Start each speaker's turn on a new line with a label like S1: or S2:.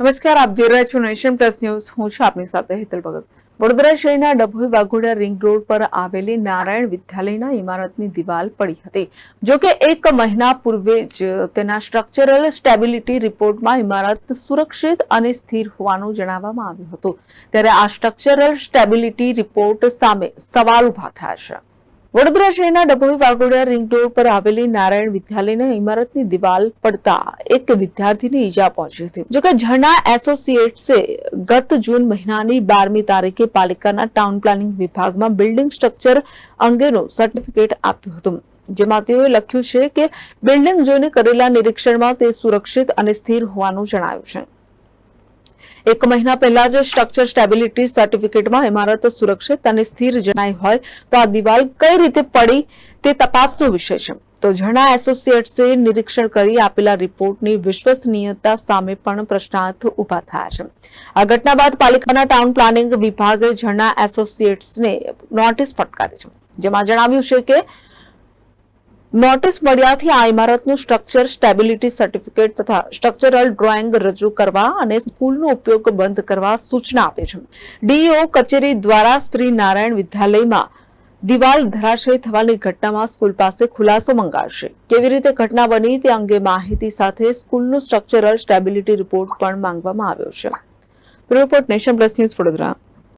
S1: નમસ્કાર, આપ જોઈ રહ્યા છો નેશન પ્લસ ન્યૂઝ. હું છું આપની સાથે હેતલ ભગત. વડોદરા શહેરના ડભોઈ વાઘોડા રિંગ રોડ પર આવેલી નારાયણ વિદ્યાલયના ઇમારતની દિવાલ પડી હતી. જો કે એક મહિના પૂર્વે જ તેના સ્ટ્રક્ચરલ સ્ટેબિલિટી રિપોર્ટમાં ઇમારત સુરક્ષિત અને સ્થિર હોવાનું જણાવવામાં આવ્યું હતું. ત્યારે આ સ્ટ્રક્ચરલ સ્ટેબિલિટી રિપોર્ટ સામે સવાલ ઊભા થયા છે. વડોદરા શહેરના ડભોઈ વાઘોડિયા રિંગ રોડ પર આવેલી નારાયણ વિદ્યાલયના ઇમારતની દિવાલ પડતા એક વિદ્યાર્થીને ઈજા પહોંચી હતી. જોકે ઝરણા એસોસિએટ્સે ગત જૂન મહિનાની બારમી તારીખે પાલિકાના ટાઉન પ્લાનિંગ વિભાગમાં બિલ્ડિંગ સ્ટ્રક્ચર અંગેનું સર્ટિફિકેટ આપ્યું હતું. જેમાં તેઓએ લખ્યું છે કે બિલ્ડિંગ જોઈને કરેલા નિરીક્ષણમાં તે સુરક્ષિત અને સ્થિર હોવાનું જણાયું છે. એક મહિના પહેલા જ સ્ટ્રક્ચર સ્ટેબિલિટી સર્ટિફિકેટમાં ઇમારત સુરક્ષિત અને સ્થિર જણાઈ હોય તો આ દિવાલ કઈ રીતે પડી તે તપાસનો વિષય છે. તો ઝણા એસોસિએટ્સે નિરીક્ષણ કરી આપેલા રિપોર્ટની વિશ્વસનીયતા સામે પણ પ્રશ્નાર્થ ઊભા થયા છે. આ ઘટના બાદ પાલિકાના ટાઉન પ્લાનિંગ વિભાગે જણા એસોસિએટ્સને નોટિસ ફટકારી છે. જેમાં જણાવ્યું છે કે નોટિસ મળ્યાથી આ ઇમારતનું સ્ટ્રક્ચર સ્ટેબિલિટી સર્ટિફિકેટ તથા સ્ટ્રક્ચરલ ડ્રોઈંગ રજૂ કરવા અને સ્કૂલનો ઉપયોગ બંધ કરવા સૂચના આપે છે. ડીઈઓ કચેરી દ્વારા શ્રી નારાયણ વિદ્યાલયમાં દિવાલ ધરાશયી થવાની ઘટનામાં સ્કૂલ પાસે ખુલાસો મંગાવશે. કેવી રીતે ઘટના બની તે અંગે માહિતી સાથે સ્કૂલનું સ્ટ્રક્ચરલ સ્ટેબિલિટી રિપોર્ટ પણ માંગવામાં આવ્યો છે. Report nation plus news Vadodara.